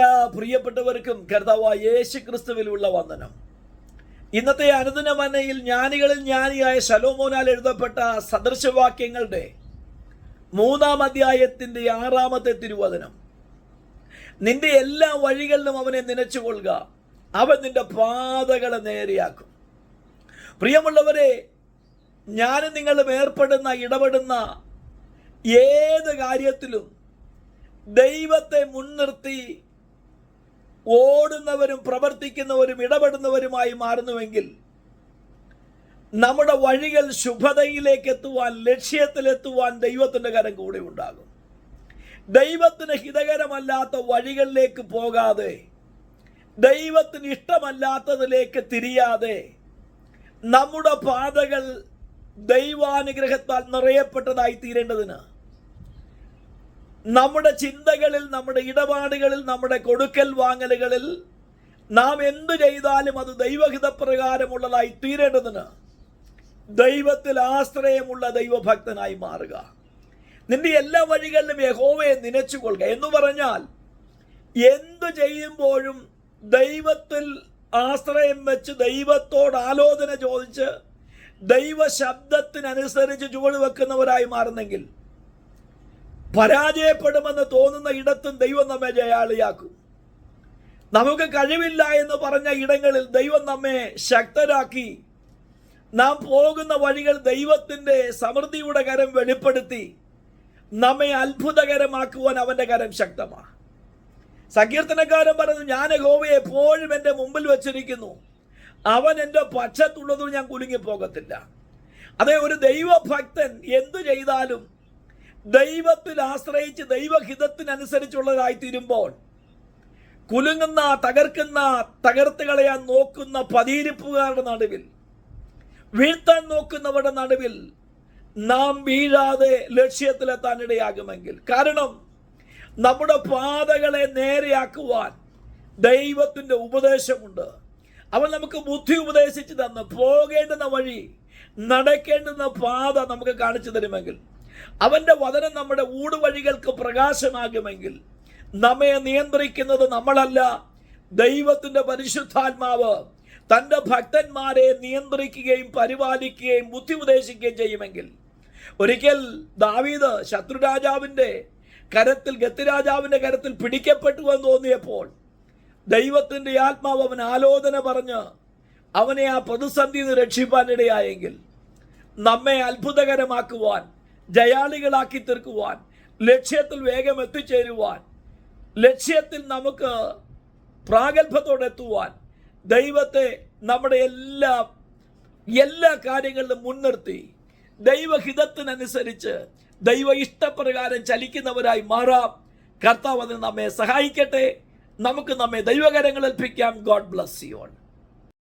എല്ലാ പ്രിയപ്പെട്ടവർക്കും കർത്താവായ യേശു ക്രിസ്തുവിലുള്ള വന്ദനം. ഇന്നത്തെ അനുദിന മനയിൽ ജ്ഞാനികളിൽ ജ്ഞാനിയായ ശലോമോനാൽ എഴുതപ്പെട്ട സദൃശവാക്യങ്ങളുടെ മൂന്നാം അധ്യായത്തിന്റെ ആറാമത്തെ തിരുവചനം. നിന്റെ എല്ലാ വഴികളിലും അവനെ നനച്ചുകൊള്ളുക. അവൻ നിന്റെ പാതകളെ നേരെയാക്കും. പ്രിയമുള്ളവരെ ഞാനും നിങ്ങളും ഏർപ്പെടുന്ന ഇടപെടുന്ന ഏത് കാര്യത്തിലും ദൈവത്തെ മുൻനിർത്തി ഓടുന്നവരും പ്രവർത്തിക്കുന്നവരും ഇടപെടുന്നവരുമായി മാറുന്നുവെങ്കിൽ നമ്മുടെ വഴികൾ ശുഭതയിലേക്ക് എത്തുവാൻ ലക്ഷ്യത്തിലെത്തുവാൻ ദൈവത്തിന്റെ കരം കൂടെ ഉണ്ടാകും. ദൈവത്തിന് ഹിതകരമല്ലാത്ത വഴികളിലേക്ക് പോകാതെ ദൈവത്തിന് ഇഷ്ടമല്ലാത്തതിലേക്ക് തിരിയാതെ നമ്മുടെ പാതകൾ ദൈവാനുഗ്രഹത്താൽ നിറയപ്പെട്ടതായി തീരേണ്ടതിന് നമ്മുടെ ചിന്തകളിൽ നമ്മുടെ ഇടപാടുകളിൽ നമ്മുടെ കൊടുക്കൽ വാങ്ങലുകളിൽ നാം എന്തു ചെയ്താലും അത് ദൈവഹിതപ്രകാരമുള്ളതായി തീരേണ്ടതിന് ദൈവത്തിൽ ആശ്രയമുള്ള ദൈവഭക്തനായി മാറുക. നിന്റെ എല്ലാ വഴികളിലും യഹോവയെ നനച്ചുകൊള്ളുക എന്ന് പറഞ്ഞാൽ എന്തു ചെയ്യുമ്പോഴും ദൈവത്തിൽ ആശ്രയം വെച്ച് ദൈവത്തോട് ആലോചന ചോദിച്ച് ദൈവ ശബ്ദത്തിനനുസരിച്ച് ചുവട് വെക്കുന്നവരായി മാറുന്നെങ്കിൽ പരാജയപ്പെടുമെന്ന് തോന്നുന്ന ഇടത്തും ദൈവം നമ്മെ ജയാളിയാക്കും. നമുക്ക് കഴിവില്ല എന്ന് പറഞ്ഞ ഇടങ്ങളിൽ ദൈവം നമ്മെ ശക്തരാക്കി. നാം പോകുന്ന വഴികൾ ദൈവത്തിന്റെ സമൃദ്ധിയുടെ കരം വെളിപ്പെടുത്തി. നമ്മെ അത്ഭുതകരമാക്കുവാൻ അവന്റെ കരം ശക്തമാണ് സങ്കീർത്തനക്കാരൻ പറഞ്ഞു ഞാൻ ഗോവയെ എപ്പോഴും എന്റെ മുമ്പിൽ വച്ചിരിക്കുന്നു. അവൻ എന്റെ പക്ഷത്തുള്ളതും ഞാൻ കുലുങ്ങിപ്പോകത്തില്ല. അതേ ഒരു ദൈവഭക്തൻ എന്തു ചെയ്താലും ദൈവത്തിൽ ആശ്രയിച്ച് ദൈവഹിതത്തിനനുസരിച്ചുള്ളതായി തീരുമ്പോൾ കുലുങ്ങുന്ന തകർക്കുന്ന തകർത്ത് കളയാൻ നോക്കുന്ന പതിയിരിപ്പുകാരുടെ നടുവിൽ വീഴ്ത്താൻ നോക്കുന്നവരുടെ നടുവിൽ നാം വീഴാതെ ലക്ഷ്യത്തിലെത്താൻ ഇടയാകുമെങ്കിൽ കാരണം നമ്മുടെ പാതകളെ നേരെയാക്കുവാൻ ദൈവത്തിന്റെ ഉപദേശമുണ്ട്. അവൻ നമുക്ക് ബുദ്ധി ഉപദേശിച്ച് തന്ന് പോകേണ്ടുന്ന വഴി നടക്കേണ്ടുന്ന പാത നമുക്ക് കാണിച്ചു തരുമെങ്കിൽ അവന്റെ വചനം നമ്മുടെ ഊടുവഴികൾക്ക് പ്രകാശമാകുമെങ്കിൽ നമ്മെ നിയന്ത്രിക്കുന്നത് നമ്മളല്ല. ദൈവത്തിന്റെ പരിശുദ്ധാത്മാവ് തന്റെ ഭക്തന്മാരെ നിയന്ത്രിക്കുകയും പരിപാലിക്കുകയും ബുദ്ധി ഉപദേശിക്കുകയും ചെയ്യുമെങ്കിൽ ഒരിക്കൽ ദാവീദ് ശത്രുരാജാവിന്റെ കരത്തിൽ ഗത്തിരാജാവിന്റെ കരത്തിൽ പിടിക്കപ്പെട്ടു എന്ന് തോന്നിയപ്പോൾ ദൈവത്തിന്റെ ആത്മാവ് അവൻ ആലോചന പറഞ്ഞ് അവനെ ആ പ്രതിസന്ധിയിൽ നിന്ന് രക്ഷിപ്പാനിടയായെങ്കിൽ നമ്മെ അത്ഭുതകരമാക്കുവാൻ ജയാളികളാക്കി തീർക്കുവാൻ ലക്ഷ്യത്തിൽ വേഗം എത്തിച്ചേരുവാൻ ലക്ഷ്യത്തിൽ നമുക്ക് പ്രാഗൽഭത്തോടെ എത്തുവാൻ ദൈവത്തെ നമ്മുടെ എല്ലാ എല്ലാ കാര്യങ്ങളിലും മുൻനിർത്തി ദൈവഹിതത്തിനനുസരിച്ച് ദൈവ ഇഷ്ടപ്രകാരം ചലിക്കുന്നവരായി മാറാം. കർത്താവ് അതിന് നമ്മെ സഹായിക്കട്ടെ. നമുക്ക് നമ്മെ ദൈവകരങ്ങൾ ഏൽപ്പിക്കാം. God bless you all.